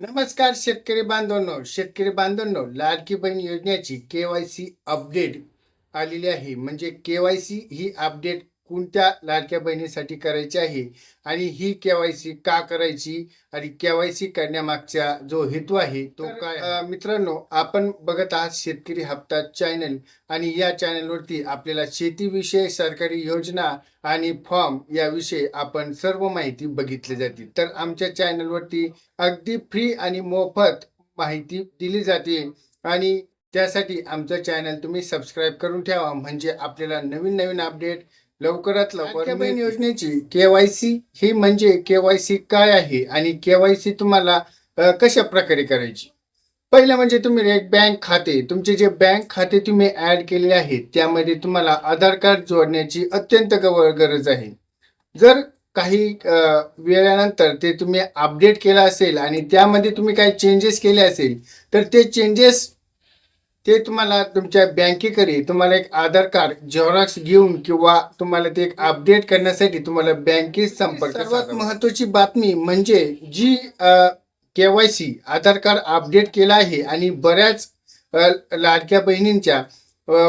नमस्कार शेतकरी बांधवांनो शेतकरी बांधवांनो लाडकी बहीण योजनेची के वाय सी अपडेट आलेली आहे. म्हणजे के वाय सी ही अपडेट कोणत्या लाडक्या बहिणीसाठी करायची आहे आणि ही के वाय सी का करायची आणि के वाय सी करण्यामागचा जो हेतू आहे तो काय मित्रांनो आपण बघत आहात शेतकरी हप्ता चॅनल आणि या चॅनलवरती आपल्याला शेतीविषयक सरकारी योजना आणि फॉर्म याविषयी आपण सर्व माहिती बघितली जाते. तर आमच्या चॅनलवरती अगदी फ्री आणि मोफत माहिती दिली जाते आणि त्यासाठी आमचं चॅनल तुम्ही सबस्क्राईब करून ठेवा. म्हणजे आपल्याला नवीन नवीन अपडेट लवकरात लवकर बहीण योजनेची के वाय सी ही म्हणजे के वाय सी काय आहे आणि के वाय सी तुम्हाला अ, कशा प्रकारे करायची? पहिलं म्हणजे तुम्ही एक बँक खाते तुमचे जे बँक खाते तुम्ही ऍड केले आहेत त्यामध्ये तुम्हाला आधार कार्ड जोडण्याची अत्यंत गव- गरज आहे. जर काही अ, वेळानंतर ते तुम्ही अपडेट केलं असेल आणि त्यामध्ये तुम्ही काही चेंजेस केले असेल तर ते चेंजेस ते तुम्हाला तुमच्या बँकेकडे तुम्हाला एक आधार कार्ड झेरॉक्स घेऊन किंवा तुम्हाला ते एक अपडेट करण्यासाठी तुम्हाला बँकेत संपर्क सर्वात महत्वाची बातमी म्हणजे जी K Y C Aadhaar card update केला आहे आणि बऱ्याच लाडक्या बहिणींच्या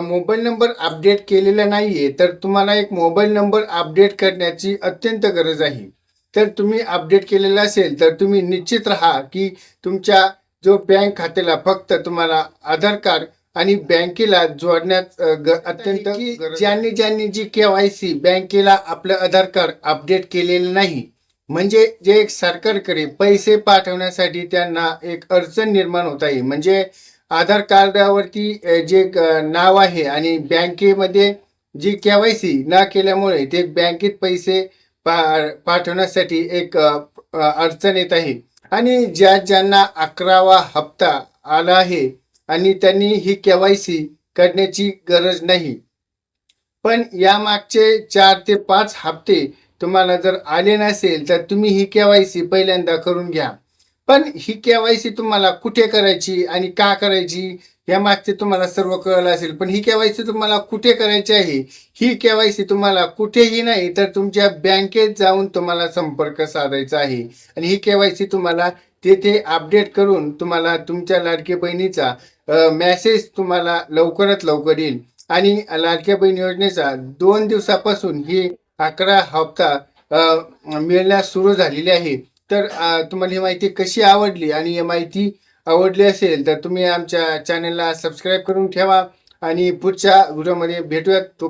मोबाईल नंबर अपडेट केलेला नाहीये तर तुम्हाला एक मोबाईल नंबर अपडेट करण्याची अत्यंत गरज आहे. तर तुम्ही अपडेट केलेला असेल तर तुम्ही निश्चित राहा की तुमच्या जो बँक खात्याला फक्त तुम्हाला आधार कार्ड आणि बँकेला जोडण्यात अत्यंत ज्यांनी ज्यांनी जी के वाय सी बँकेला आपलं आधार कार्ड अपडेट केलेलं नाही म्हणजे जे एक सरकारकडे पैसे पाठवण्यासाठी त्यांना एक अडचण निर्माण होत आहे. म्हणजे आधार कार्डावरती जे नाव आहे आणि बँकेमध्ये जी के वाय सी न केल्यामुळे ते बँकेत पैसे पा पाठवण्यासाठी एक अडचण येत आहे. आणि ज्या ज्यांना अकरावा हप्ता आला आहे आणि त्यांनी ही के वाय सी करण्याची गरज नाही. पण या मागचे चार ते पाच हप्ते तुम्हाला जर आले नसेल तर तुम्ही ही के वाय सी पहिल्यांदा करून घ्या. पण ही के वाय सी तुम्हाला कुठे करायची आणि का करायची या मागचे तुम्हाला सर्व कळलं असेल पण ही केवायसी तुम्हाला कुठे करायची आहे? ही केवायसी तुम्हाला कुठेही नाही तर तुमच्या बँकेत जाऊन तुम्हाला संपर्क साधायचा आहे. आणि ही केवायसी तुम्हाला तेथे अपडेट करून तुम्हाला तुमच्या लाडकी बहिणीचा मेसेज तुम्हाला लवकरात लवकर येईल. आणि लाडक्या बहीण योजनेचा दोन दिवसापासून ही अकरा हप्ता मिळण्यास सुरू झालेली आहे. तर तुम्हाला ही माहिती कशी आवडली? आणि ही माहिती आवडली असेल तर तुम्ही आमच्या चॅनलला सबस्क्राईब करून ठेवा आणि पुढच्या व्हिडिओमध्ये भेटूयात. तो